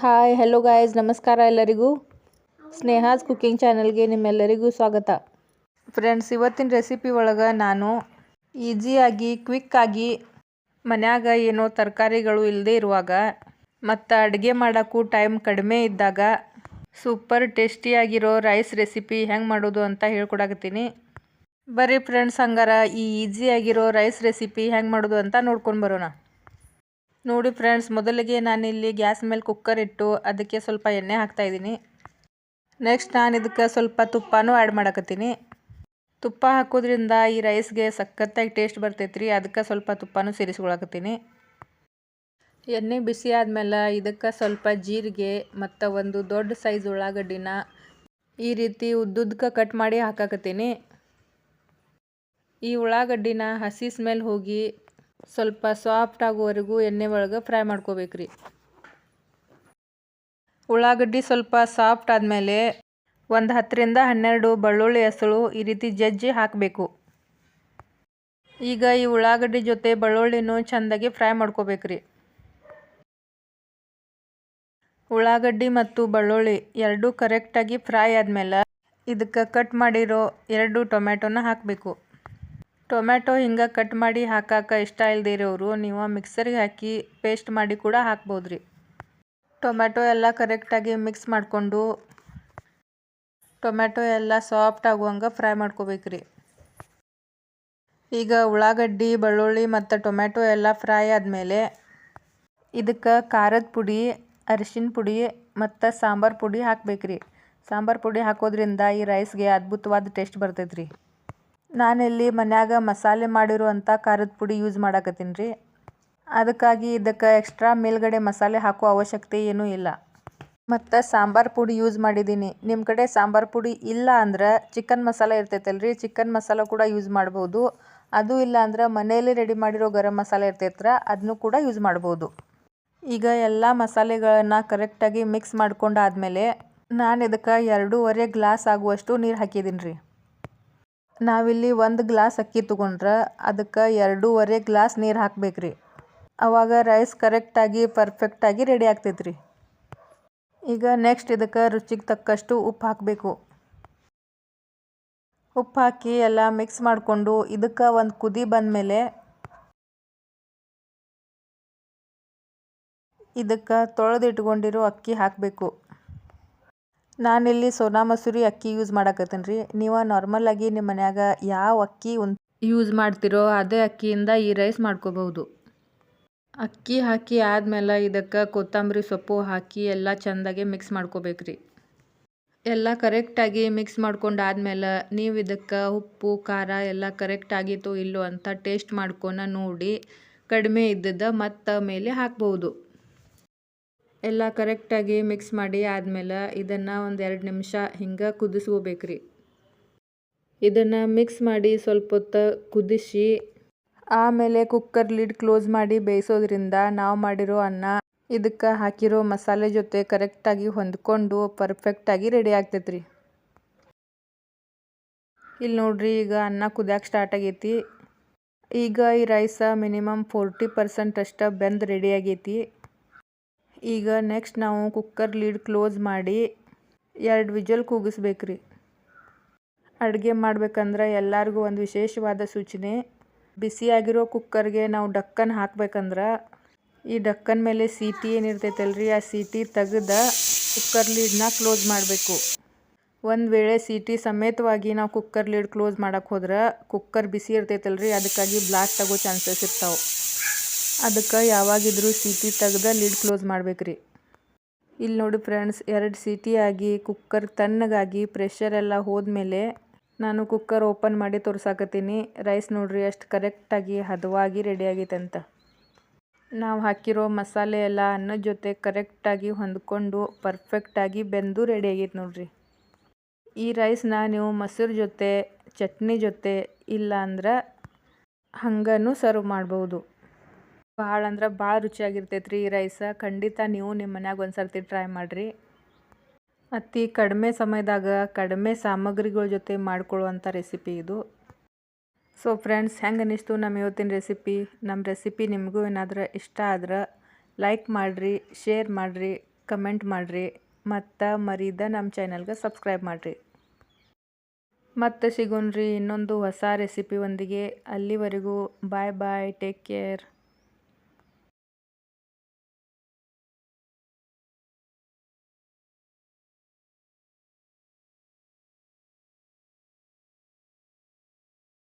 Hi hello guys ನಮಸ್ಕಾರ ಎಲ್ಲರಿಗೂ. ಸ್ನೇಹಾಸ್ cooking ಚಾನಲ್ಗೆ ನಿಮ್ಮೆಲ್ಲರಿಗೂ ಸ್ವಾಗತ. ಫ್ರೆಂಡ್ಸ್ ಇವತ್ತಿನ ರೆಸಿಪಿ ಒಳಗೆ ನಾನು ಈಸಿಯಾಗಿ ಕ್ವಿಕ್ಕಾಗಿ ಮನ್ಯಾಗ ಏನೋ ತರಕಾರಿಗಳು ಇಲ್ಲದೆ ಇರುವಾಗ ಮತ್ತು ಅಡುಗೆ ಮಾಡೋಕ್ಕೂ ಟೈಮ್ ಕಡಿಮೆ ಇದ್ದಾಗ ಸೂಪರ್ ಟೇಸ್ಟಿಯಾಗಿರೋ ರೈಸ್ ರೆಸಿಪಿ ಹೆಂಗೆ ಮಾಡೋದು ಅಂತ ಹೇಳ್ಕೊಡಕತ್ತೀನಿ. ಬರ್ರಿ ಫ್ರೆಂಡ್ಸ್ ಹಂಗಾರ ಈ ಈಸಿಯಾಗಿರೋ ರೈಸ್ ರೆಸಿಪಿ ಹೆಂಗೆ ಮಾಡೋದು ಅಂತ ನೋಡ್ಕೊಂಡು ಬರೋಣ. ನೋಡಿ ಫ್ರೆಂಡ್ಸ್, ಮೊದಲಿಗೆ ನಾನಿಲ್ಲಿ ಗ್ಯಾಸ್ ಮೇಲೆ ಕುಕ್ಕರ್ ಇಟ್ಟು ಅದಕ್ಕೆ ಸ್ವಲ್ಪ ಎಣ್ಣೆ ಹಾಕ್ತಾಯಿದ್ದೀನಿ ನೆಕ್ಸ್ಟ್ ನಾನು ಇದಕ್ಕೆ ಸ್ವಲ್ಪ ತುಪ್ಪನೂ ಆ್ಯಡ್ ಮಾಡಕತ್ತೀನಿ. ತುಪ್ಪ ಹಾಕೋದ್ರಿಂದ ಈ ರೈಸ್ಗೆ ಸಖತ್ತಾಗಿ ಟೇಸ್ಟ್ ಬರ್ತೈತ್ರಿ, ಅದಕ್ಕೆ ಸ್ವಲ್ಪ ತುಪ್ಪನೂ ಸೇರಿಸ್ಕೊಳಕತ್ತೀನಿ. ಎಣ್ಣೆ ಬಿಸಿ ಆದಮೇಲೆ ಇದಕ್ಕೆ ಸ್ವಲ್ಪ ಜೀರಿಗೆ ಮತ್ತು ಒಂದು ದೊಡ್ಡ ಸೈಜ್ ಉಳ್ಳಾಗಡ್ಡಿನ ಈ ರೀತಿ ಉದ್ದುದ್ದಕ್ಕೆ ಕಟ್ ಮಾಡಿ ಹಾಕಾಕತ್ತೀನಿ. ಈ ಉಳ್ಳಾಗಡ್ಡಿನ ಹಸಿ ಸ್ಮೆಲ್ ಹೋಗಿ ಸ್ವಲ್ಪ ಸಾಫ್ಟ್ ಆಗೋವರೆಗೂ ಎಣ್ಣೆ ಒಳಗೆ ಫ್ರೈ ಮಾಡ್ಕೋಬೇಕ್ರಿ. ಉಳ್ಳಾಗಡ್ಡಿ ಸ್ವಲ್ಪ ಸಾಫ್ಟ್ ಆದಮೇಲೆ ಒಂದು ಹತ್ತರಿಂದ ಹನ್ನೆರಡು ಬೆಳ್ಳುಳ್ಳಿ ಹೆಸಳು ಈ ರೀತಿ ಜಜ್ಜಿ ಹಾಕಬೇಕು. ಈಗ ಈ ಉಳ್ಳಾಗಡ್ಡಿ ಜೊತೆ ಬೆಳ್ಳುಳ್ಳಿನೂ ಚೆಂದಾಗಿ ಫ್ರೈ ಮಾಡ್ಕೋಬೇಕ್ರಿ. ಉಳ್ಳಾಗಡ್ಡಿ ಮತ್ತು ಬೆಳ್ಳುಳ್ಳಿ ಎರಡೂ ಕರೆಕ್ಟಾಗಿ ಫ್ರೈ ಆದಮೇಲೆ ಇದಕ್ಕೆ ಕಟ್ ಮಾಡಿರೋ ಎರಡು ಟೊಮೆಟೊನ ಹಾಕಬೇಕು. ಟೊಮ್ಯಾಟೊ ಹಿಂಗೆ ಕಟ್ ಮಾಡಿ ಹಾಕಾಕ ಇಷ್ಟ ಇಲ್ಲದೇ ಇರೋರು ನೀವು ಮಿಕ್ಸರ್ಗೆ ಹಾಕಿ ಪೇಸ್ಟ್ ಮಾಡಿ ಕೂಡ ಹಾಕ್ಬೋದು ರೀ ಟೊಮ್ಯಾಟೊ ಎಲ್ಲ ಕರೆಕ್ಟಾಗಿ ಮಿಕ್ಸ್ ಮಾಡಿಕೊಂಡು ಟೊಮ್ಯಾಟೊ ಎಲ್ಲ ಸಾಫ್ಟ್ ಆಗುವಂಗೆ ಫ್ರೈ ಮಾಡ್ಕೋಬೇಕ್ರಿ. ಈಗ ಉಳ್ಳಾಗಡ್ಡಿ, ಬೆಳ್ಳುಳ್ಳಿ ಮತ್ತು ಟೊಮ್ಯಾಟೊ ಎಲ್ಲ ಫ್ರೈ ಆದಮೇಲೆ ಇದಕ್ಕೆ ಖಾರದ ಪುಡಿ, ಅರಿಶಿನ ಪುಡಿ ಮತ್ತು ಸಾಂಬಾರು ಪುಡಿ ಹಾಕ್ಬೇಕ್ರಿ. ಸಾಂಬಾರು ಪುಡಿ ಹಾಕೋದ್ರಿಂದ ಈ ರೈಸ್ಗೆ ಅದ್ಭುತವಾದ ಟೇಸ್ಟ್ ಬರ್ತೈತೆ ರೀ ನಾನಿಲ್ಲಿ ಮನ್ಯಾಗ ಮಸಾಲೆ ಮಾಡಿರುವಂಥ ಖಾರದ ಪುಡಿ ಯೂಸ್ ಮಾಡಕತ್ತೀನಿ ರೀ. ಅದಕ್ಕಾಗಿ ಇದಕ್ಕೆ ಎಕ್ಸ್ಟ್ರಾ ಮೇಲ್ಗಡೆ ಮಸಾಲೆ ಹಾಕೋ ಅವಶ್ಯಕತೆ ಏನೂ ಇಲ್ಲ. ಮತ್ತು ಸಾಂಬಾರು ಪುಡಿ ಯೂಸ್ ಮಾಡಿದ್ದೀನಿ. ನಿಮ್ಮ ಕಡೆ ಸಾಂಬಾರು ಪುಡಿ ಇಲ್ಲ ಅಂದ್ರೆ ಚಿಕನ್ ಮಸಾಲೆ ಇರ್ತೈತಲ್ಲ ರೀ ಚಿಕನ್ ಮಸಾಲೆ ಕೂಡ ಯೂಸ್ ಮಾಡ್ಬೋದು. ಅದು ಇಲ್ಲ ಅಂದ್ರೆ ಮನೆಯಲ್ಲಿ ರೆಡಿ ಮಾಡಿರೋ ಗರಂ ಮಸಾಲೆ ಇರ್ತೈತ್ರ ಅದನ್ನು ಕೂಡ ಯೂಸ್ ಮಾಡ್ಬೋದು. ಈಗ ಎಲ್ಲ ಮಸಾಲೆಗಳನ್ನು ಕರೆಕ್ಟಾಗಿ ಮಿಕ್ಸ್ ಮಾಡ್ಕೊಂಡಾದ್ಮೇಲೆ ನಾನು ಇದಕ್ಕೆ ಎರಡೂವರೆ ಗ್ಲಾಸ್ ಆಗುವಷ್ಟು ನೀರು ಹಾಕಿದ್ದೀನಿ ರೀ. ನಾವಿಲ್ಲಿ ಒಂದು ಗ್ಲಾಸ್ ಅಕ್ಕಿ ತೊಗೊಂಡ್ರೆ ಅದಕ್ಕೆ ಎರಡೂವರೆ ಗ್ಲಾಸ್ ನೀರು ಹಾಕ್ಬೇಕ್ರಿ. ಅವಾಗ ರೈಸ್ ಕರೆಕ್ಟಾಗಿ ಪರ್ಫೆಕ್ಟಾಗಿ ರೆಡಿ ಆಗ್ತೈತೆ ರೀ ಈಗ ನೆಕ್ಸ್ಟ್ ಇದಕ್ಕೆ ರುಚಿಗೆ ತಕ್ಕಷ್ಟು ಉಪ್ಪು ಹಾಕಬೇಕು. ಉಪ್ಪು ಹಾಕಿ ಎಲ್ಲ ಮಿಕ್ಸ್ ಮಾಡಿಕೊಂಡು ಇದಕ್ಕೆ ಒಂದು ಕುದಿ ಬಂದಮೇಲೆ ಇದಕ್ಕೆ ತೊಳೆದಿಟ್ಕೊಂಡಿರೋ ಅಕ್ಕಿ ಹಾಕಬೇಕು. ನಾನಿಲ್ಲಿ ಸೋನಾ ಮಸೂರಿ ಅಕ್ಕಿ ಯೂಸ್ ಮಾಡಕತ್ತೀನಿ ರೀ. ನೀವು ನಾರ್ಮಲಾಗಿ ನಿಮ್ಮ ಮನ್ಯಾಗ ಯಾವ ಅಕ್ಕಿ ಯೂಸ್ ಮಾಡ್ತಿರೋ ಅದೇ ಅಕ್ಕಿಯಿಂದ ಈ ರೈಸ್ ಮಾಡ್ಕೋಬಹುದು. ಅಕ್ಕಿ ಹಾಕಿ ಆದಮೇಲೆ ಇದಕ್ಕೆ ಕೊತ್ತಂಬರಿ ಸೊಪ್ಪು ಹಾಕಿ ಎಲ್ಲ ಚೆಂದಾಗಿ ಮಿಕ್ಸ್ ಮಾಡ್ಕೋಬೇಕ್ರಿ. ಎಲ್ಲ ಕರೆಕ್ಟಾಗಿ ಮಿಕ್ಸ್ ಮಾಡ್ಕೊಂಡಾದ್ಮೇಲೆ ನೀವು ಇದಕ್ಕೆ ಉಪ್ಪು, ಖಾರ ಎಲ್ಲ ಕರೆಕ್ಟ್ ಆಗಿತ್ತು ಇಲ್ಲೋ ಅಂತ ಟೇಸ್ಟ್ ಮಾಡ್ಕೊಂಡು ನೋಡಿ ಕಡಿಮೆ ಇದ್ದದ್ದು ಮತ್ತು ಮೇಲೆ ಹಾಕ್ಬೋದು ಎಲ್ಲ ಕರೆಕ್ಟಾಗಿ ಮಿಕ್ಸ್ ಮಾಡಿ ಆದಮೇಲೆ ಇದನ್ನು ಒಂದು ಎರಡು ನಿಮಿಷ ಹಿಂಗೆ ಕುದಿಸ್ಕೋಬೇಕ್ರಿ. ಇದನ್ನು ಮಿಕ್ಸ್ ಮಾಡಿ ಸ್ವಲ್ಪ ಹೊತ್ತು ಕುದಿಸಿ ಆಮೇಲೆ ಕುಕ್ಕರ್ ಲಿಡ್ ಕ್ಲೋಸ್ ಮಾಡಿ ಬೇಯಿಸೋದ್ರಿಂದ ನಾವು ಮಾಡಿರೋ ಅನ್ನ ಇದಕ್ಕೆ ಹಾಕಿರೋ ಮಸಾಲೆ ಜೊತೆ ಕರೆಕ್ಟಾಗಿ ಹೊಂದ್ಕೊಂಡು ಪರ್ಫೆಕ್ಟಾಗಿ ರೆಡಿ ಆಗ್ತೈತ್ರಿ. ಇಲ್ಲಿ ನೋಡ್ರಿ ಈಗ ಅನ್ನ ಕುದಿಯೋಕೆ ಸ್ಟಾರ್ಟ್ ಆಗೈತಿ. ಈಗ ಈ ರೈಸ ಮಿನಿಮಮ್ ಫೋರ್ಟಿ ಪರ್ಸೆಂಟ್ ಅಷ್ಟು ಬೆಂದು ರೆಡಿ ಆಗೈತಿ. ಈಗ ನೆಕ್ಸ್ಟ್ ನಾವು ಕುಕ್ಕರ್ ಲೀಡ್ ಕ್ಲೋಸ್ ಮಾಡಿ ಎರಡು ವಿಜಲ್ ಕೂಗಿಸ್ಬೇಕ್ರಿ. ಅಡುಗೆ ಮಾಡ್ಬೇಕಂದ್ರೆ ಎಲ್ಲರಿಗೂ ಒಂದು ವಿಶೇಷವಾದ ಸೂಚನೆ. ಬಿಸಿಯಾಗಿರೋ ಕುಕ್ಕರ್ಗೆ ನಾವು ಡಕ್ಕನ್ ಹಾಕ್ಬೇಕಂದ್ರೆ ಈ ಡಕ್ಕನ್ ಮೇಲೆ ಸೀಟಿ ಏನಿರ್ತೈತಲ್ರಿ, ಆ ಸೀಟಿ ತೆಗೆದ ಕುಕ್ಕರ್ ಲೀಡ್ನ ಕ್ಲೋಸ್ ಮಾಡಬೇಕು. ಒಂದು ವೇಳೆ ಸೀಟಿ ಸಮೇತವಾಗಿ ನಾವು ಕುಕ್ಕರ್ ಲೀಡ್ ಕ್ಲೋಸ್ ಮಾಡೋಕ್ಕೆ ಹೋದ್ರೆ ಕುಕ್ಕರ್ ಬಿಸಿ ಇರ್ತೈತಲ್ರಿ, ಅದಕ್ಕಾಗಿ ಬ್ಲಾಸ್ಟ್ ಆಗೋ ಚಾನ್ಸಸ್ ಇರ್ತಾವೆ. ಅದಕ್ಕೆ ಯಾವಾಗಿದ್ರೂ ಸೀಟಿ ತೆಗೆದ ಲಿಡ್ ಕ್ಲೋಸ್ ಮಾಡಬೇಕ್ರಿ. ಇಲ್ಲಿ ನೋಡಿ ಫ್ರೆಂಡ್ಸ್ ಎರಡು ಸೀಟಿ ಆಗಿ ಕುಕ್ಕರ್ ತಣ್ಣಗಾಗಿ ಪ್ರೆಷರ್ ಎಲ್ಲ ಹೋದ್ಮೇಲೆ ನಾನು ಕುಕ್ಕರ್ ಓಪನ್ ಮಾಡಿ ತೋರ್ಸಾಕತ್ತೀನಿ. ರೈಸ್ ನೋಡ್ರಿ ಅಷ್ಟು ಕರೆಕ್ಟಾಗಿ ಹದವಾಗಿ ರೆಡಿ ಆಗೈತೆ ಅಂತ. ನಾವು ಹಾಕಿರೋ ಮಸಾಲೆ ಎಲ್ಲ ಅನ್ನದ ಜೊತೆ ಕರೆಕ್ಟಾಗಿ ಹೊಂದ್ಕೊಂಡು ಪರ್ಫೆಕ್ಟಾಗಿ ಬೆಂದು ರೆಡಿ ಆಗೈತೆ ನೋಡ್ರಿ. ಈ ರೈಸ್ನ ನೀವು ಮೊಸರು ಜೊತೆ, ಚಟ್ನಿ ಜೊತೆ ಇಲ್ಲ ಅಂದ್ರೆ ಹಂಗನೂ ಸರ್ವ್ ಮಾಡ್ಬೋದು. ಭಾಳ ಅಂದ್ರೆ ಭಾಳ ರುಚಿಯಾಗಿರ್ತೈತೆ ರೀ ಈ ರೈಸ. ಖಂಡಿತ ನೀವು ನಿಮ್ಮ ಮನ್ಯಾಗ ಒಂದು ಸರ್ತಿ ಟ್ರೈ ಮಾಡಿರಿ. ಅತಿ ಕಡಿಮೆ ಸಮಯದಾಗ ಕಡಿಮೆ ಸಾಮಗ್ರಿಗಳ ಜೊತೆ ಮಾಡ್ಕೊಳ್ಳುವಂಥ ರೆಸಿಪಿ ಇದು. ಸೊ ಫ್ರೆಂಡ್ಸ್ ಹೆಂಗೆ ಅನ್ನಿಸ್ತು ನಮ್ಮ ಇವತ್ತಿನ ರೆಸಿಪಿ ನಮ್ಮ ರೆಸಿಪಿ ನಿಮಗೂ ಏನಾದರೂ ಇಷ್ಟ ಆದ್ರೆ ಲೈಕ್ ಮಾಡಿರಿ ಶೇರ್ ಮಾಡಿರಿ ಕಮೆಂಟ್ ಮಾಡಿರಿ, ಮತ್ತು ಮರೀದ ನಮ್ಮ ಚಾನಲ್ಗೆ ಸಬ್ಸ್ಕ್ರೈಬ್ ಮಾಡಿರಿ. ಮತ್ತೆ ಸಿಗೋಣ್ರಿ ಇನ್ನೊಂದು ಹೊಸ ರೆಸಿಪಿ ಒಂದಿಗೆ. ಅಲ್ಲಿವರೆಗೂ ಬಾಯ್ ಬಾಯ್ ಟೇಕ್ ಕೇರ್